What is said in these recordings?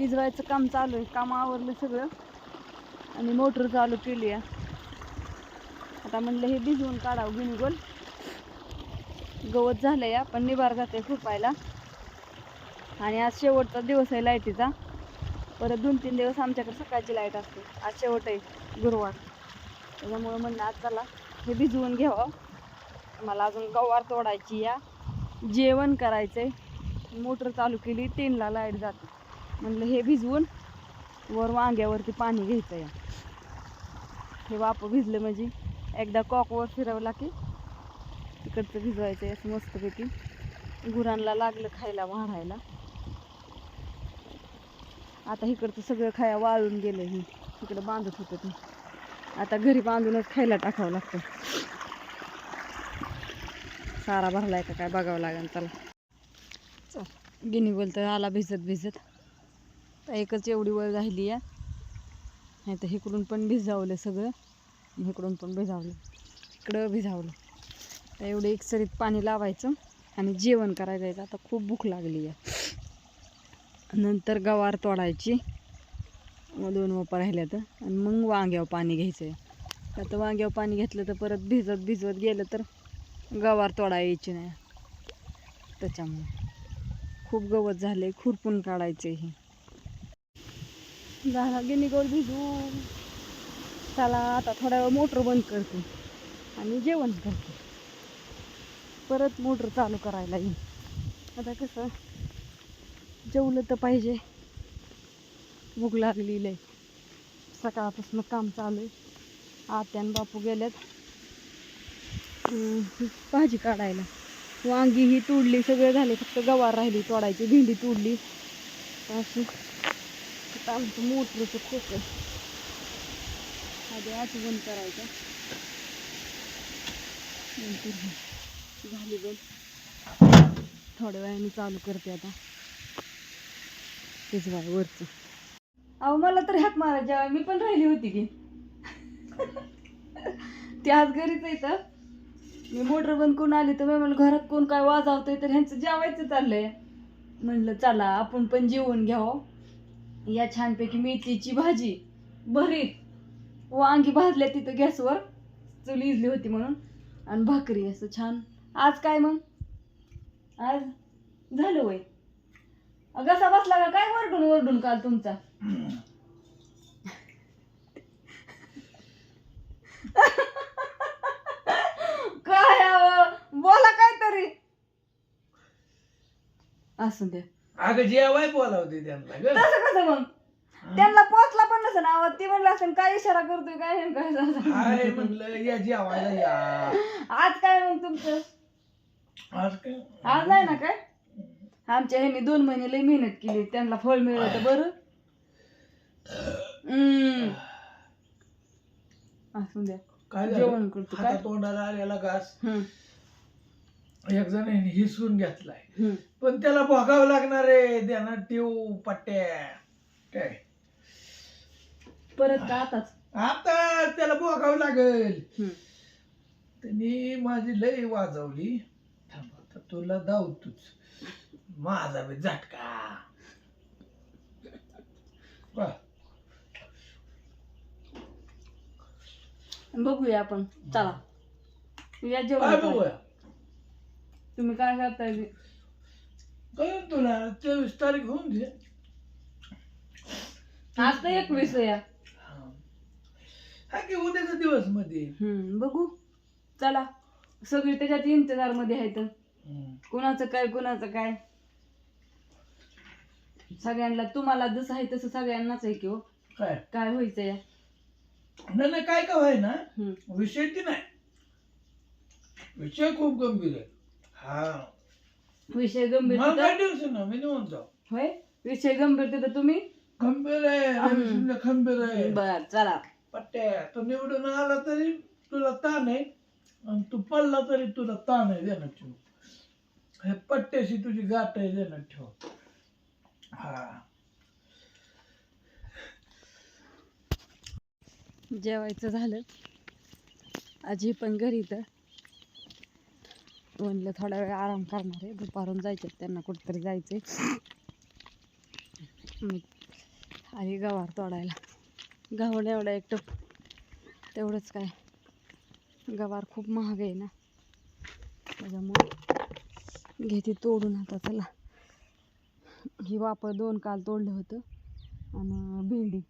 भिजवायचं काम चालू आहे. काम आवरलं सगळं. आणि मोटर चालू केली आहे. आता म्हणलं हे भिजवून काढावं गिनीगोल गवत झालं या पण निभार जाते खुपायला आणि आज शेवटचा दिवस आहे लाईटीचा. परत दोन तीन दिवस आमच्याकडे सकाळची लाइट असते. आज शेवट आहे गुरुवार. त्याच्यामुळं म्हणलं आज चला हे भिजवून घ्यावं. मला अजून गवार तोडायची या जेवण करायचं आहे मोटर चालू केली तीनला लाइट जाते. म्हणलं हे भिजवून वर वांग्यावरती पाणी घ्यायचं या हे वाप भिजलं म्हणजे एकदा कॉकवर फिरवला की तिकडचं भिजवायचं आहे असं मस्तपैकी. गुरांना लागलं खायला वाढायला. आता इकडचं सगळं खाया वाळून गेलं ही. इकडं बांधत होतं ते. आता घरी बांधूनच खायला टाकावं लागतं. सारा भरलाय का काय बघावं लागेल त्याला चल गिनी बोलतं आला भिजत भिजत एकच एवढी वर राहिली आहे. नाही तर इकडून पण भिजावलं सगळं. इकडून पण भिजावलं. इकडं भिजावलं. तर एवढं एकसरीत पाणी लावायचं आणि जेवण करायला जायचं आता खूप भूक लागली आहे. नंतर गवार तोडायची. मग दोन वापा राहिल्या तर आणि मग वांग्यावर पाणी घ्यायचं आहे आता वांग्यावर पाणी घेतलं तर परत भिजत भिजवत गेलं तर गवार तोडायची नाही. त्याच्यामुळे खूप गवत झाले खुरपून काढायचे हे. झाला. गिनी गोल भिजू चला आता थोड्या वेळ मोटर बंद करते आणि जेवण करते. परत मोटर चालू करायला येईल. आता कसं जेवलं तर पाहिजे. भूक लागलेली आहे सकाळपासून काम चालू आहे. आत्यान बापू गेल्यात. भाजी काढायला. वांगी ही तोडली सगळं झाले. फक्त गवार राहिली तोडायची. भेंडी तोडली. अशी आमचं मोटरचं खूप आधी आधी बंद करायचं. नंतर झाली बंद. थोड्या वेळाने चालू करते आता. तेच बाय वरचं. अहो मला तर हात मारायच्या मी पण राहिली होती की. ते आज घरीच येतं मी मोटर बंद करून आली तर मी म्हणलं घरात कोण काय वाजवतंय? तर ह्यांचं जेवायचं चाललंय. म्हणलं चला आपण पण जेवण घ्यावं हो. या छानपैकी मेथीची भाजी भरीत. वांगी भाजल्या तिथं गॅसवर चुली इजली होती म्हणून. आणि भाकरी असं छान. आज काय मग? आज झालं वय. कसा बसला का? काय वरडून वरडून काल तुमचा? काय बोला काय तरी असू द्या. अगं जेवाय बोलावते त्यांना ग. तसं कसं मग? त्यांना पोचला पण नसेल आवाज ते म्हणलं असेल काय इशारा करतोय काय काय झालं? हाय म्हणलं या जेवायला या. आज काय मग तुमचं? आज काय? आज नाही ना काय? आमच्या ह्यांनी दोन महिने लई मेहनत केली त्यांना फळ मिळलं तर बरं. हम्म. असू द्या. काय जेवण करतो काय? तोंडाला आलेला घास. हम्म, एक जणांनी हिसकून घेतलाय. पण त्याला भोगावं लागणार आहे त्यांना टीव पट्ट्या काय? परत का आताच? आता त्याला भोगावं लागेल. त्यांनी माझी लई वाजवली. थांब आता तुला धावतोच. माझा बी झटका. बघूया आपण. चला. या काय जेवण बघूया तुम्ही काय करताय ते? कळेल तुला चोवीस तारीख होऊन दे. आज तर एकवीस आहे या. हा. हा की उद्याचा दिवसमध्ये. हम्म, बघू. चला. सगळी त्याच्यात इंतजारमध्ये आहेत. हम्म. कुणाचं काय कुणाचं काय? सगळ्यांना तुम्हाला जसं आहे तसं सगळ्यांनाच आहे की हो. काय? काय व्हायचं या? नाही नाही, काय काय ना हम्म. विषय ती नाही. विषय खूप गंभीर आहे. हा. विषय गंभीर मला काय तिथं टेन्शन नाही मी जाऊ होय? विषय गंभीर तिथं तुम्ही? खंबीर आहे खंबीर आहे. बर चला. पट्ट्या तू निवडून आला तरी तुला ताण आहे. आणि तू पडला तरी तुला ताण आहे देण्यात ठेव. हे पट्ट्याशी तुझी गाठ आहे देण्यात ठेव. हा. जेवायचं झालं. आजी पण घरी तर म्हणलं थोडा वेळ आराम करणार आहे. दुपारून जायचे त्यांना कुठेतरी जायचे मग गवार तोडायला. गव्हाण एवढा एकटं. तेवढंच काय. गवार खूप महाग आहे ना. त्याच्यामुळे घेते तोडून आता चला. ही वापर दोन काल तोडलं होतं. आणि भेंडी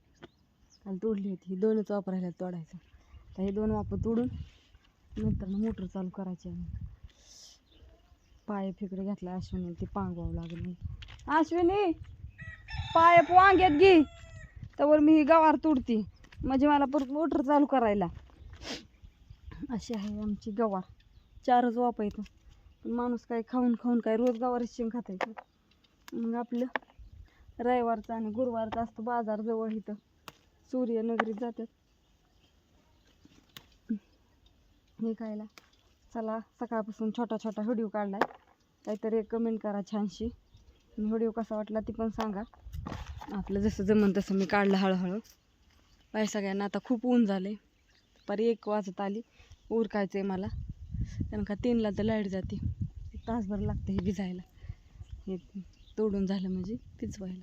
काल तोडली होती. ही दोनच वापरायला तोडायचं. तर हे दोन वापर तोडून नंतर मोटर चालू करायची आहे. पाय फिकडे घातला अश्विनी. ती पांगवावं लागेल. अश्विनी पाय वांग्यात घे. त्यावर मी गवार तुडती. म्हणजे मला परत मोटर चालू करायला. अशी आहे आमची गवार. चारच वापायचं पण माणूस काय खाऊन खाऊन काय रोज गवार शेंग खातायचं मग आपलं रविवारचं आणि गुरुवारचा असतं बाजार जवळ इथं. सूर्यनगरीत जातात. हे खायला. चला सकाळपासून छोटा छोटा व्हिडिओ काढलाय. काहीतरी कमेंट करा छानशी. आणि व्हिडिओ कसा वाटला ती पण सांगा. आपलं जसं जमन तसं मी काढलं हळूहळू. बाय सगळ्यांना आता खूप ऊन झाले परी एक वाजत आली. उरकायचं आहे मला. कारण का तीनला तर लाइट जाते. एक तासभर लागते हे भिजायला. हे तोडून झालं म्हणजे पिचवायला